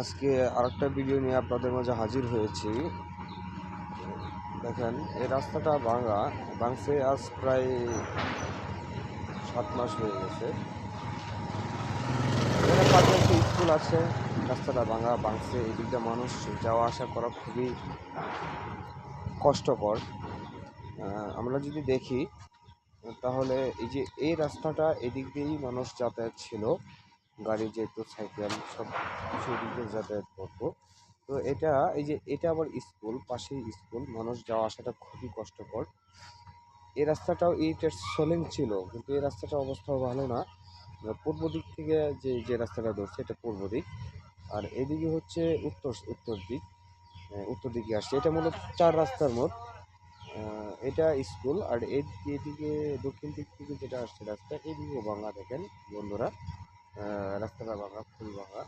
আজকে আরেকটা ভিডিও নিয়ে আপনাদের মাঝে হাজির হয়েছি। দেখেন, এই রাস্তাটা ভাঙা, ভাঙছে আজ প্রায় সাত মাস হয়ে গেছে। স্কুল আছে, রাস্তাটা ভাঙা, ভাঙছে, এই দিকটা মানুষ যাওয়া আসা করা খুবই কষ্টকর। আমরা যদি দেখি, তাহলে এই যে এই রাস্তাটা এদিক দিয়েই মানুষ যাতায়াত ছিল। গাড়ি যেত সাইকেল সব কিছু দিয়ে যাতায়াত করতো তো এটা এই যে এটা আবার স্কুল পাশেই স্কুল মানুষ যাওয়া আসাটা খুবই কষ্টকর। এই রাস্তাটাও এইটার সোলেন ছিল কিন্তু এই রাস্তাটার অবস্থাও ভালো না। পূর্ব দিক থেকে যে যে রাস্তাটা ধরছে এটা পূর্ব দিক। আর এদিকে হচ্ছে উত্তর উত্তর দিক উত্তর দিকে আসছে। এটা মূলত চার রাস্তার আহ, এটা স্কুল আর এদ- এদিকে দক্ষিণ দিক থেকে যেটা আসছে রাস্তা এদিকেও ভাঙা দেখেন বন্ধুরা। আহ, রাস্তাটা ভাঙা ফুল ভাঙা